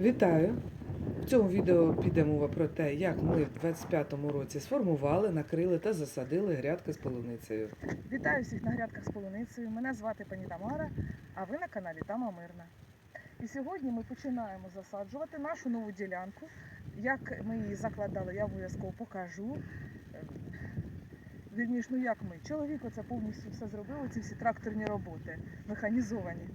Вітаю! В цьому відео піде мова про те, як ми в 25-му році сформували, накрили та засадили грядки з полуницею. Вітаю всіх на грядках з полуницею. Мене звати пані Тамара, а ви на каналі Тама Мирна. І сьогодні ми починаємо засаджувати нашу нову ділянку. Як ми її закладали, я обов'язково покажу. Вірніш, ну як ми? Чоловік оце повністю все зробив, ці всі тракторні роботи, механізовані.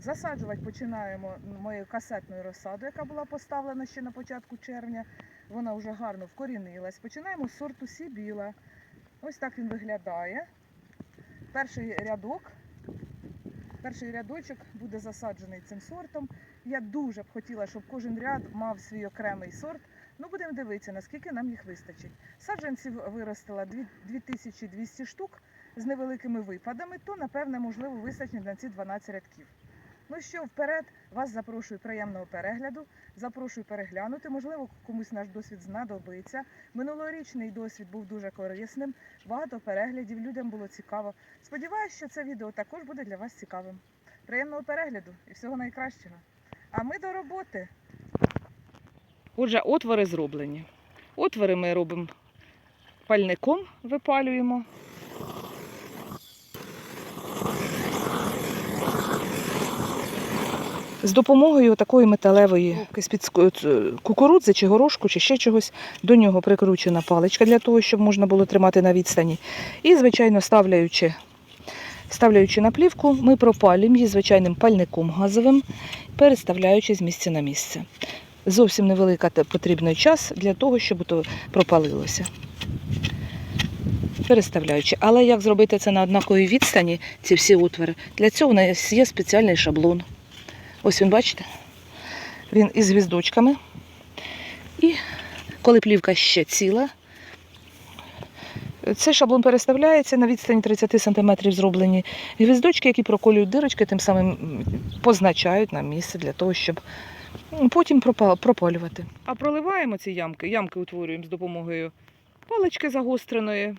Засаджувати починаємо моєю касетною розсадою, яка була поставлена ще на початку червня. Вона вже гарно вкорінилась. Починаємо з сорту Сібіла. Ось так він виглядає. Перший рядок, перший рядочок буде засаджений цим сортом. Я дуже б хотіла, щоб кожен ряд мав свій окремий сорт. Ну, будемо дивитися, наскільки нам їх вистачить. Саджанців виростила 2200 штук з невеликими випадами, то, напевне, можливо, вистачить на ці 12 рядків. Ну що, вперед, вас запрошую приємного перегляду, запрошую переглянути. Можливо, комусь наш досвід знадобиться. Минулорічний досвід був дуже корисним, багато переглядів, людям було цікаво. Сподіваюся, що це відео також буде для вас цікавим. Приємного перегляду і всього найкращого. А ми до роботи. Отже, отвори зроблені. Отвори ми робимо пальником, випалюємо. З допомогою такої металевої з-під кукурудзи чи горошку, чи ще чогось, до нього прикручена паличка для того, щоб можна було тримати на відстані. І, звичайно, ставляючи, ставляючи на плівку, ми пропалюємо її звичайним пальником газовим, переставляючи з місця на місце зовсім невелика потрібний час для того, щоб то пропалилося. Переставляючи. Але як зробити це на однаковій відстані, ці всі отвори? Для цього у нас є спеціальний шаблон. Ось він, бачите? Він із гвіздочками. І коли плівка ще ціла, цей шаблон переставляється на відстані 30 см зроблені гвіздочки, які проколюють дирочки, тим самим позначають нам місце для того, щоб потім пропалювати. А проливаємо ці ямки. Ямки утворюємо з допомогою палички загостреної.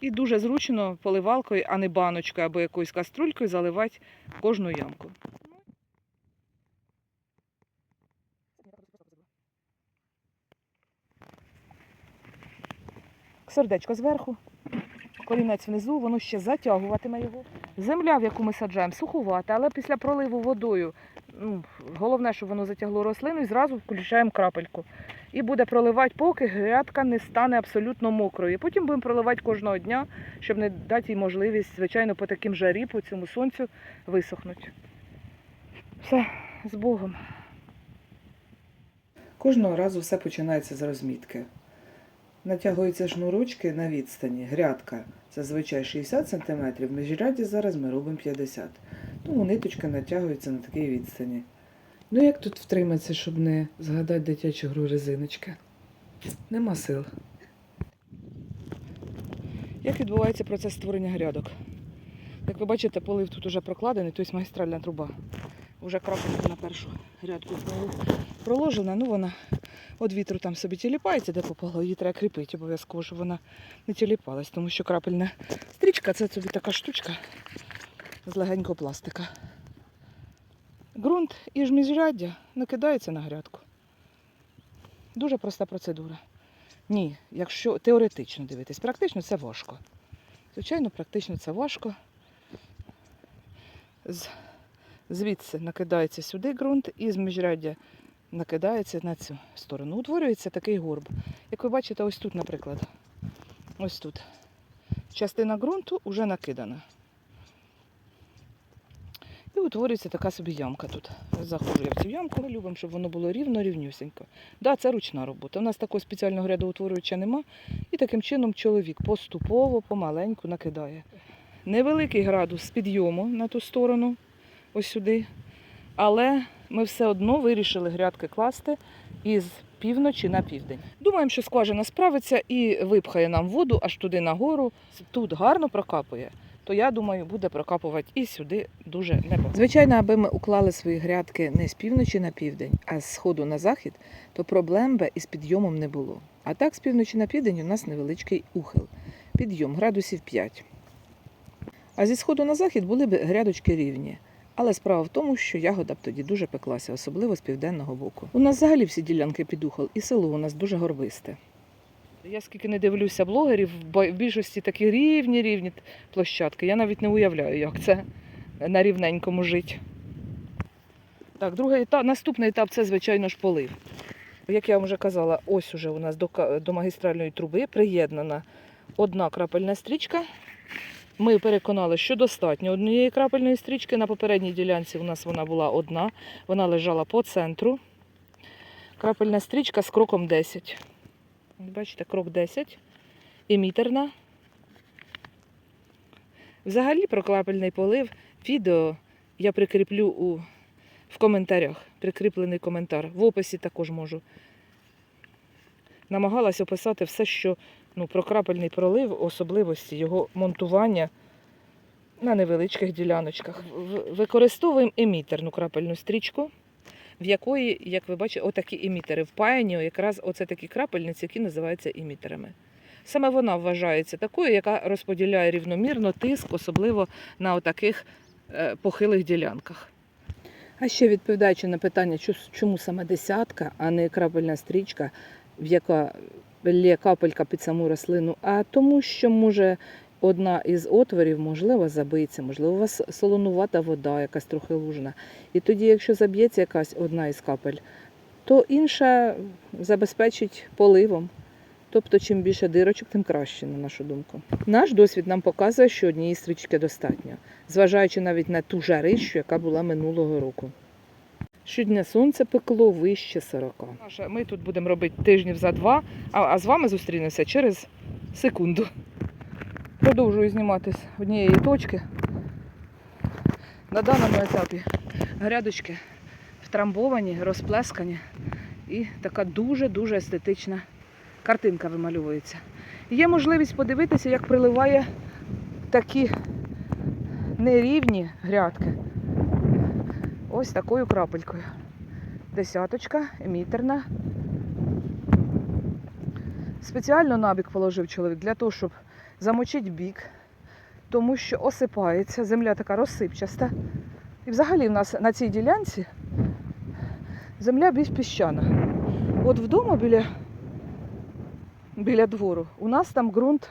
І дуже зручно поливалкою, а не баночкою або якоюсь каструлькою заливати кожну ямку. Сердечко зверху, корінець внизу, воно ще затягуватиме його. Земля, в яку ми саджаємо, сухувата, але після проливу водою, ну, головне, щоб воно затягло рослину, і зразу включаємо крапельку. І буде проливати, поки грядка не стане абсолютно мокрою. Потім будемо проливати кожного дня, щоб не дати їй можливість, звичайно, по таким жарі, по цьому сонцю висохнути. Все, з Богом. Кожного разу все починається з розмітки. Натягуються шнурочки на відстані. Грядка зазвичай 60 см, в міжряді зараз ми робимо 50 Тому ниточка натягується на такій відстані. Ну як тут втриматися, щоб не згадати дитячу гру резиночка? Нема сил. Як відбувається процес створення грядок? Як ви бачите, полив тут уже прокладений, тобто магістральна труба. Уже крапелька на першу грядку проложена, ну вона від вітру там собі тіліпається, де попало, її треба кріпити обов'язково, щоб вона не тіліпалась, тому що крапельна стрічка це собі така штучка з легенького пластика. Ґрунт і ж міжряддя накидається на грядку. Дуже проста процедура. Ні, якщо теоретично дивитись, практично це важко. Звичайно, практично це важко. Звідси накидається сюди ґрунт і з міжряддя накидається на цю сторону. Утворюється такий горб. Як ви бачите, ось тут, наприклад. Ось тут. Частина ґрунту вже накидана. І утворюється така собі ямка тут. Заходжу я в цю ямку. Ми любимо, щоб воно було рівно, рівнюсінько. Да, це ручна робота. У нас такого спеціального грядоутворювача нема. І таким чином чоловік поступово, помаленьку накидає. Невеликий градус підйому на ту сторону, ось сюди. Але ми все одно вирішили грядки класти із півночі на південь. Думаємо, що скважина справиться і випхає нам воду аж туди нагору. Тут гарно прокапує. То я думаю, буде прокапувати і сюди дуже непогано. Звичайно, аби ми уклали свої грядки не з півночі на південь, а з сходу на захід, то проблем би із підйомом не було. А так, з півночі на південь у нас невеличкий ухил. Підйом градусів 5. А зі сходу на захід були б грядочки рівні. Але справа в тому, що ягода б тоді дуже пеклася, особливо з південного боку. У нас взагалі всі ділянки під ухол, і село у нас дуже горбисте. Я скільки не дивлюся блогерів, в більшості такі рівні рівні площадки. Я навіть не уявляю, як це на рівненькому жити. Так, другий етап, наступний етап це, звичайно ж, полив. Як я вам вже казала, ось уже у нас до, до магістральної труби приєднана одна крапельна стрічка. Ми переконали, що достатньо однієї крапельної стрічки. На попередній ділянці у нас вона була одна, вона лежала по центру. Крапельна стрічка з кроком 10. Бачите, крок 10. Емітерна. Взагалі про крапельний полив відео я прикріплю у, в коментарях. Прикріплений коментар. В описі також можу. Намагалась описати все, що ну, про крапельний пролив, особливості його монтування на невеличких діляночках. Використовуємо емітерну крапельну стрічку, в якої, як ви бачите, отакі емітери впаяні, якраз оце такі крапельниці, які називаються емітерами. Саме вона вважається такою, яка розподіляє рівномірно тиск, особливо на отаких е, похилих ділянках. А ще відповідаючи на питання, чому саме десятка, а не крапельна стрічка, в яка капелька під саму рослину, а тому, що може одна із отворів, можливо, забиться, можливо, у вас солонувата вода, якась трохи лужна. І тоді, якщо заб'ється якась одна із капель, то інша забезпечить поливом. Тобто, чим більше дирочок, тим краще, на нашу думку. Наш досвід нам показує, що однієї стрічки достатньо, зважаючи навіть на ту жарищу, яка була минулого року. Щодня сонце пекло вище 40. Ми тут будемо робити тижнів за два, а, з вами зустрінемося через секунду. Продовжую знімати з однієї точки. На даному етапі грядочки втрамбовані, розплескані і така дуже-дуже естетична картинка вимальовується. Є можливість подивитися, як приливає такі нерівні грядки. Ось такою крапелькою. Десяточка, емітерна. Спеціально набік положив чоловік для того, щоб замочити бік, тому що осипається, земля така розсипчаста. І взагалі в нас на цій ділянці земля більш піщана. От вдома біля, біля двору у нас там ґрунт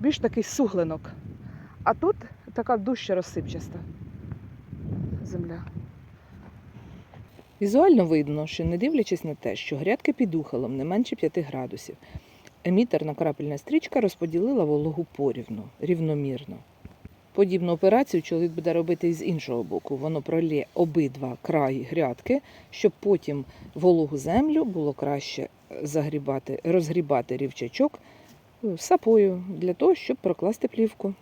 більш такий суглинок. А тут така дужче розсипчаста земля. Візуально видно, що не дивлячись на те, що грядки під ухолом не менше 5 градусів, емітерна крапельна стрічка розподілила вологу порівну, рівномірно. Подібну операцію чоловік буде робити і з іншого боку. Воно пролє обидва краї грядки, щоб потім вологу землю було краще загрібати, розгрібати рівчачок е, сапою для того, щоб прокласти плівку.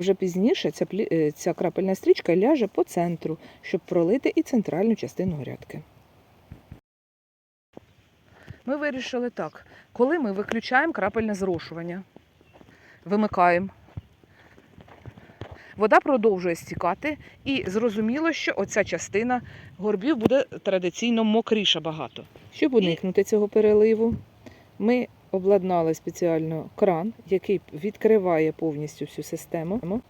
Вже пізніше ця, плі... е, ця крапельна стрічка ляже по центру, щоб пролити і центральну частину грядки. Ми вирішили так, коли ми виключаємо крапельне зрошування, вимикаємо. Вода продовжує стікати, і зрозуміло, що оця частина горбів буде традиційно мокріша багато. Щоб уникнути цього переливу, ми обладнали спеціально кран, який відкриває повністю всю систему,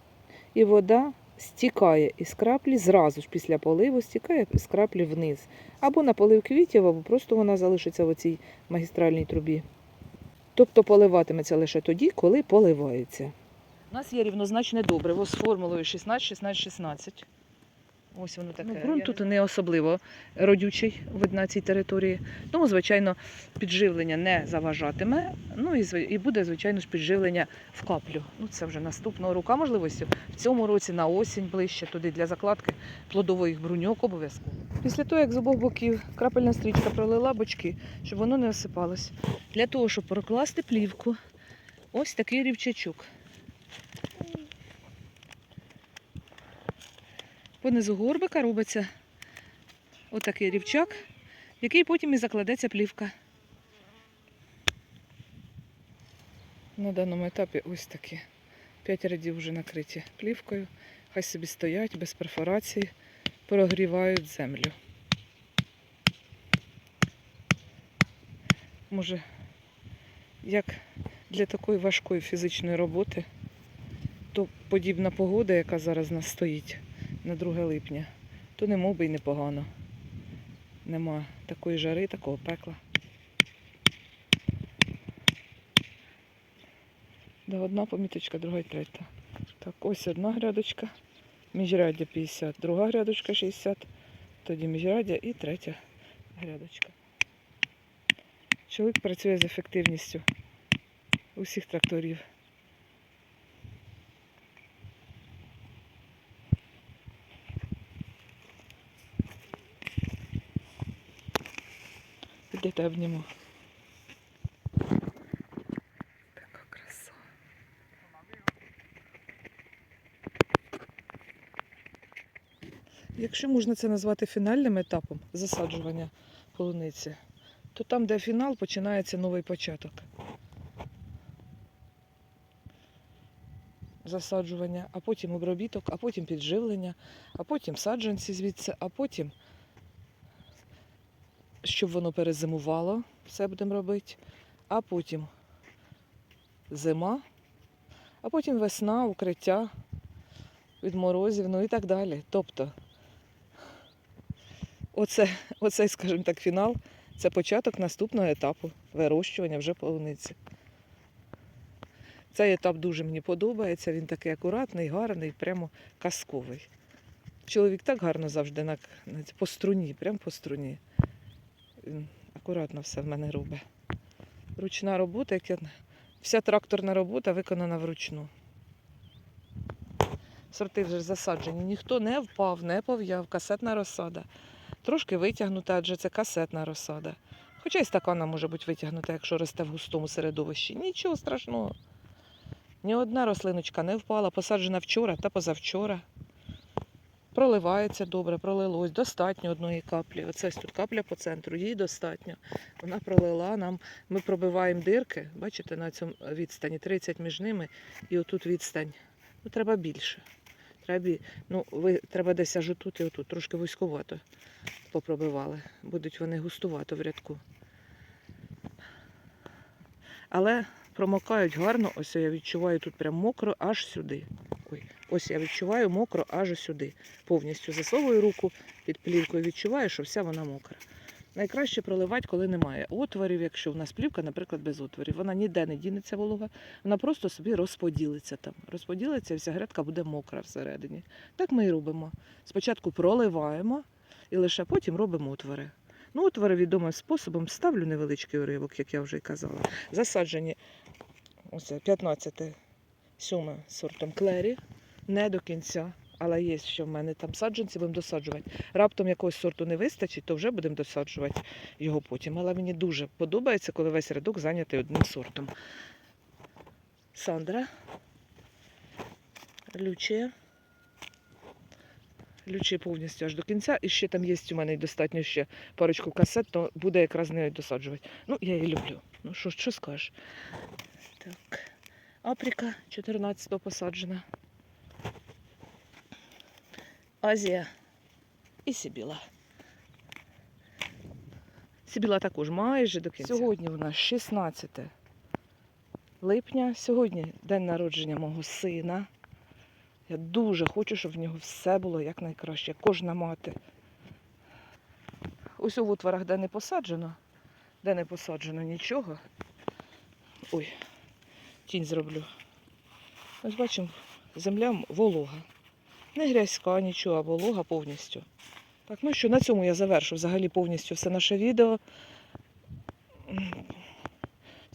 і вода стікає із краплі зразу ж після поливу, стікає з краплі вниз. Або на полив квітів, або просто вона залишиться в цій магістральній трубі. Тобто поливатиметься лише тоді, коли поливається. У нас є рівнозначне добриво з формулою 16-16-16. Ось воно таке. Ну, ґрунт тут не особливо родючий на цій території. Тому, звичайно, підживлення не заважатиме. Ну і, і буде, звичайно ж, підживлення в каплю. Ну, це вже наступного року. А можливості в цьому році на осінь ближче туди для закладки плодових бруньок обов'язково. Після того, як з обох боків крапельна стрічка пролила бочки, щоб воно не осипалось. Для того, щоб прокласти плівку, ось такий рівчачок. Понизу горбика робиться отакий рівчак, в який потім і закладеться плівка. На даному етапі ось такі. П'ять рядів вже накриті плівкою. Хай собі стоять без перфорації, прогрівають землю. Може, як для такої важкої фізичної роботи, то подібна погода, яка зараз у нас стоїть на 2 липня, то не мов би й непогано. Нема такої жари, такого пекла. Да, одна поміточка, друга й третя. Так, ось одна грядочка. Міжряддя 50, друга грядочка 60, тоді міжряддя і третя грядочка. Чоловік працює з ефективністю усіх тракторів. Де обніму. Така краса. Якщо можна це назвати фінальним етапом засаджування полуниці, то там, де фінал, починається новий початок. Засаджування, а потім обробіток, а потім підживлення, а потім саджанці звідси, а потім, щоб воно перезимувало, все будемо робити, а потім зима, а потім весна, укриття від морозів, ну і так далі. Тобто, оце, оцей, скажімо так, фінал це початок наступного етапу вирощування вже полуниці. Цей етап дуже мені подобається, він такий акуратний, гарний, прямо казковий. Чоловік так гарно завжди на, на- по струні, прямо по струні. Він акуратно все в мене робить. Ручна робота, як я... вся тракторна робота виконана вручну. Сорти вже засаджені, ніхто не впав, не пов'яв, касетна розсада. Трошки витягнута, адже це касетна розсада. Хоча й стакана може бути витягнута, якщо росте в густому середовищі. Нічого страшного. Ні одна рослиночка не впала, посаджена вчора та позавчора. Проливається добре, пролилось. Достатньо одної каплі. Оце тут капля по центру, їй достатньо. Вона пролила нам. Ми пробиваємо дирки, бачите, на цьому відстані 30 між ними і отут відстань. Ну, треба більше. Треба, ну, ви, треба десь аж отут і отут, трошки вузьковато попробивали. Будуть вони густувато в рядку. Але промокають гарно. Ось я відчуваю тут прям мокро аж сюди. Ой, ось я відчуваю мокро аж сюди. Повністю засовую руку під плівкою, відчуваю, що вся вона мокра. Найкраще проливати, коли немає отворів, якщо в нас плівка, наприклад, без отворів. Вона ніде не дінеться волога, вона просто собі розподілиться там. Розподілиться, і вся грядка буде мокра всередині. Так ми і робимо. Спочатку проливаємо і лише потім робимо отвори. Ну, отвори відомим способом ставлю невеличкий уривок, як я вже й казала. Засаджені ось 15 7 сортом клері, не до кінця. Але є, що в мене там саджанці будемо досаджувати. Раптом якогось сорту не вистачить, то вже будемо досаджувати його потім. Але мені дуже подобається, коли весь рядок зайнятий одним сортом. Сандра, Лючія. Лючі повністю аж до кінця. І ще там є у мене достатньо ще парочку касет, то буде якраз нею досаджувати. Ну, я її люблю. Ну, що, що скажеш? Так. Апріка 14-го посаджена. Азія і Сібіла. Сібіла також майже до кінця. Сьогодні у нас 16 липня. Сьогодні день народження мого сина. Я дуже хочу, щоб в нього все було якнайкраще. Кожна мати. Ось у отворах, де не посаджено, де не посаджено нічого. Ой, тінь зроблю. Ось бачимо, земля волога. Не грязька, нічого, а волога повністю. Так, ну що, на цьому я завершу взагалі повністю все наше відео.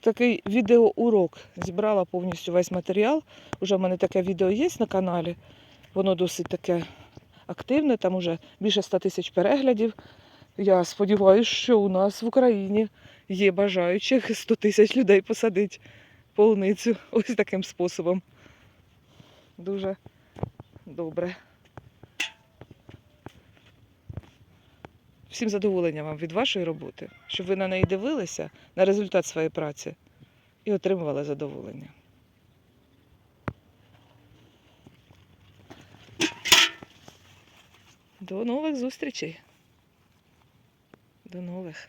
Такий відеоурок. Зібрала повністю весь матеріал. Уже в мене таке відео є на каналі. Воно досить таке активне, там уже більше 100 тисяч переглядів. Я сподіваюся, що у нас в Україні є бажаючих 100 тисяч людей посадити полуницю ось таким способом. Дуже добре. Всім задоволення вам від вашої роботи, щоб ви на неї дивилися на результат своєї праці і отримували задоволення. До нових зустрічей. До нових.